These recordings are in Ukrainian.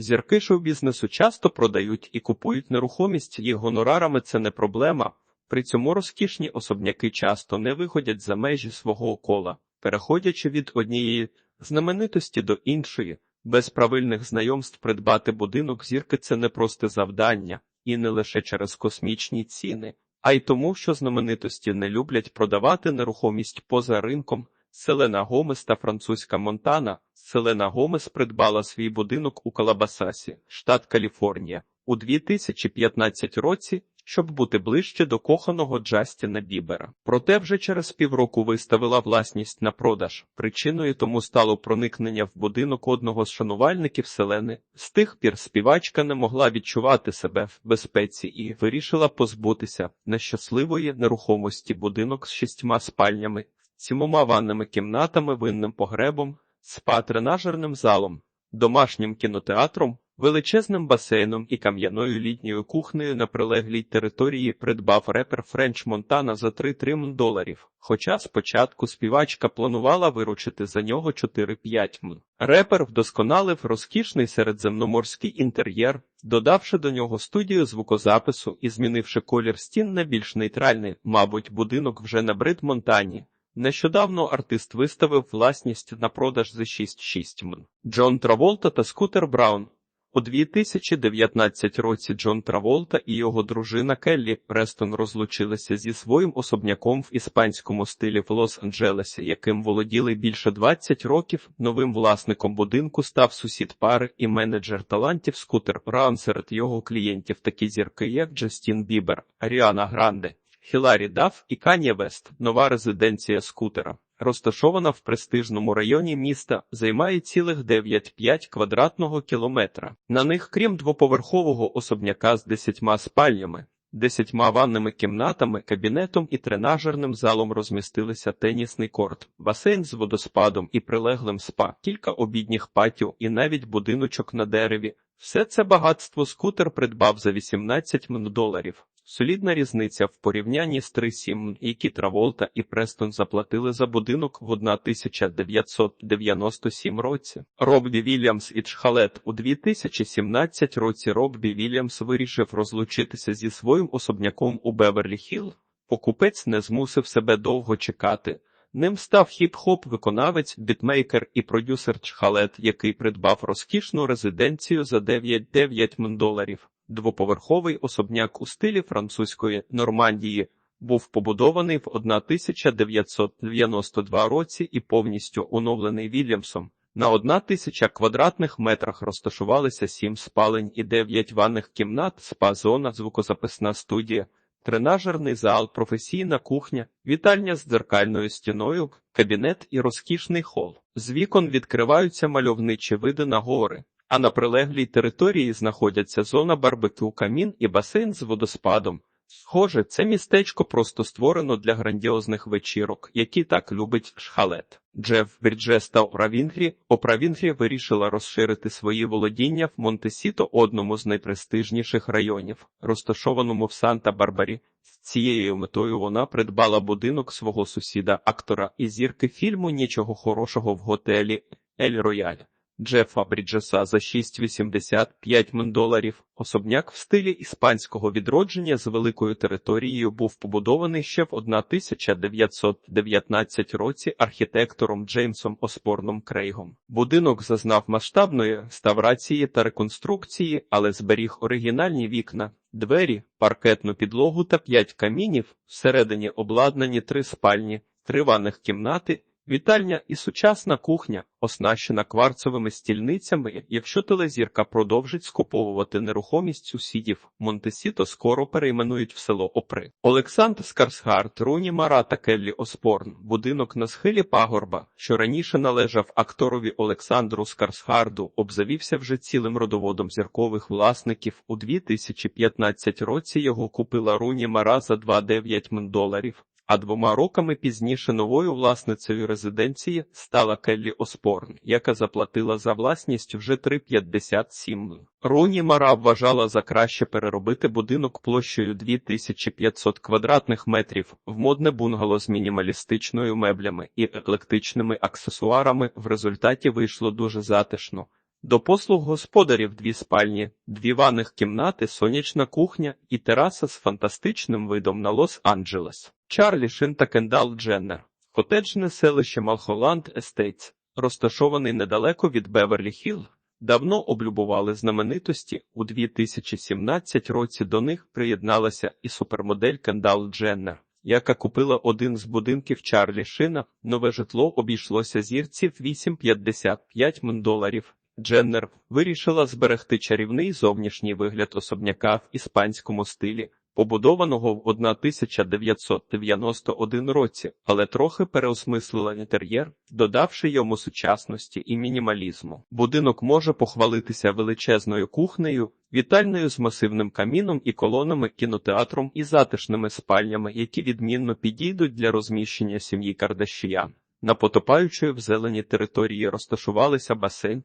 Зірки шоу-бізнесу часто продають і купують нерухомість, їх гонорарами це не проблема. При цьому розкішні особняки часто не виходять за межі свого кола, переходячи від однієї знаменитості до іншої. Без правильних знайомств придбати будинок зірки це не просте завдання, і не лише через космічні ціни, а й тому, що знаменитості не люблять продавати нерухомість поза ринком. Селена Гомес та французька Монтана. Селена Гомес придбала свій будинок у Калабасасі, штат Каліфорнія, у 2015 році, щоб бути ближче до коханого Джастіна Бібера. Проте вже через півроку виставила власність на продаж. Причиною тому стало проникнення в будинок одного з шанувальників селени. З тих пір співачка не могла відчувати себе в безпеці і вирішила позбутися нещасливої нерухомості будинок з шістьма спальнями, сімома ванними кімнатами, винним погребом, спа-тренажерним залом, домашнім кінотеатром, величезним басейном і кам'яною літньою кухнею на прилеглій території придбав репер Френч Монтана за 3 трим доларів. Хоча спочатку співачка планувала виручити за нього 4-5 м. Репер вдосконалив розкішний середземноморський інтер'єр, додавши до нього студію звукозапису і змінивши колір стін на більш нейтральний, мабуть, будинок вже набрид Монтані. Нещодавно артист виставив власність на продаж за 6-6 м. Джон Траволта та Скутер Браун. У 2019 році Джон Траволта і його дружина Келлі Престон розлучилися зі своїм особняком в іспанському стилі в Лос-Анджелесі, яким володіли більше 20 років. Новим власником будинку став сусід пари і менеджер талантів Скутер Браун серед його клієнтів такі зірки, як Джастін Бібер, Аріана Гранде. Хіларі Даф і Кан'є Вест, нова резиденція скутера, розташована в престижному районі міста, займає цілих 9,5 квадратного кілометра. На них, крім двоповерхового особняка з десятьма спальнями, десятьма ванними кімнатами, кабінетом і тренажерним залом розмістилися тенісний корт, басейн з водоспадом і прилеглим спа, кілька обідніх патіо і навіть будиночок на дереві. Все це багатство скутер придбав за 18 мн доларів. Солідна різниця в порівнянні з 3,7, які Траволта і Престон заплатили за будинок в 1997 році. Роббі Вільямс і Чхалет у 2017 році Роббі Вільямс вирішив розлучитися зі своїм особняком у Беверлі-Хілл. Покупець не змусив себе довго чекати. Ним став хіп-хоп виконавець, бітмейкер і продюсер Чхалет, який придбав розкішну резиденцію за 9,9 мн доларів. Двоповерховий особняк у стилі французької Нормандії був побудований в 1992 році і повністю оновлений Вільямсом. На одна тисяча квадратних метрах розташувалися сім спалень і дев'ять ванних кімнат, спа-зона, звукозаписна студія, тренажерний зал, професійна кухня, вітальня з дзеркальною стіною, кабінет і розкішний хол. З вікон відкриваються мальовничі види на гори. А на прилеглій території знаходяться зона барбекю, камін і басейн з водоспадом. Схоже, це містечко просто створено для грандіозних вечірок, які так любить шхалет. Джеф Бріджес та Опра Вінгрі. Опра Вінгрі вирішила розширити свої володіння в Монтесіто, одному з найпрестижніших районів, розташованому в Санта-Барбарі. З цією метою вона придбала будинок свого сусіда, актора і зірки фільму Нічого хорошого в готелі Ель Рояль. Джефа Бріджеса за 6,85 мн доларів. Особняк в стилі іспанського відродження з великою територією був побудований ще в 1919 році архітектором Джеймсом Оспорном Крейгом. Будинок зазнав масштабної реставрації та реконструкції, але зберіг оригінальні вікна. Двері, паркетну підлогу та п'ять камінів, всередині обладнані три спальні, три ванних кімнати Вітальня і сучасна кухня, оснащена кварцевими стільницями. Якщо телезірка продовжить скуповувати нерухомість сусідів, Монтесіто скоро перейменують в село Опри. Олександр Скарсгард, Руні Мара та Келлі Оспорн, будинок на схилі пагорба, що раніше належав акторові Олександру Скарсгарду, обзавівся вже цілим родоводом зіркових власників. У 2015 році його купила Руні Мара за 2,9 мн доларів а двома роками пізніше новою власницею резиденції стала Келлі Оспорн, яка заплатила за власність вже 3,57. Руні Мара вважала за краще переробити будинок площею 2500 квадратних метрів в модне бунгало з мінімалістичною меблями і еклектичними аксесуарами. В результаті вийшло дуже затишно. До послуг господарів дві спальні, дві ванних кімнати, сонячна кухня і тераса з фантастичним видом на Лос-Анджелес. Чарлі Шин та Кендал Дженнер. Котеджне селище Малхоланд Естейтс, розташований недалеко від Беверлі-Хілл, давно облюбували знаменитості. У 2017 році до них приєдналася і супермодель Кендал Дженнер, яка купила один з будинків Чарлі Шина. Нове житло обійшлося зірці в 8,55 мн доларів. Дженнер вирішила зберегти чарівний зовнішній вигляд особняка в іспанському стилі, побудованого в 1991 році, але трохи переосмислила інтер'єр, додавши йому сучасності і мінімалізму. Будинок може похвалитися величезною кухнею, вітальною з масивним каміном і колонами, кінотеатром і затишними спальнями, які відмінно підійдуть для розміщення сім'ї Кардашіян. На потопаючої в зелені території розташувалися басейн,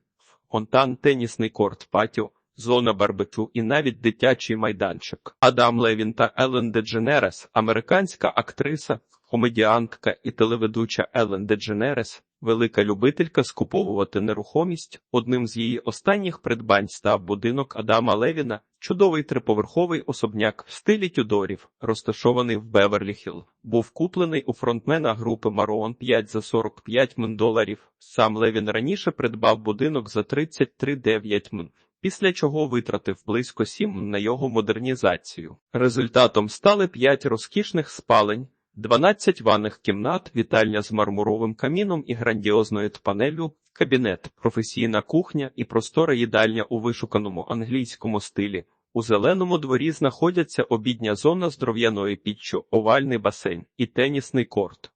фонтан, тенісний корт, патіо, зона барбекю і навіть дитячий майданчик. Адам Левін та Елен Дедженерес, американська актриса, комедіантка і телеведуча Елен Дедженерес, велика любителька скуповувати нерухомість. Одним з її останніх придбань став будинок Адама Левіна, чудовий триповерховий особняк в стилі Тюдорів, розташований в Беверлі-Хілл. Був куплений у фронтмена групи Мароон 5 за 45 мн доларів. Сам Левін раніше придбав будинок за 33,9 мн. Після чого витратив близько 7 на його модернізацію. Результатом стали 5 розкішних спалень, 12 ванних кімнат, вітальня з мармуровим каміном і грандіозною панелю, кабінет, професійна кухня і простора їдальня у вишуканому англійському стилі. У зеленому дворі знаходяться обідня зона з дров'яною піччю, овальний басейн і тенісний корт.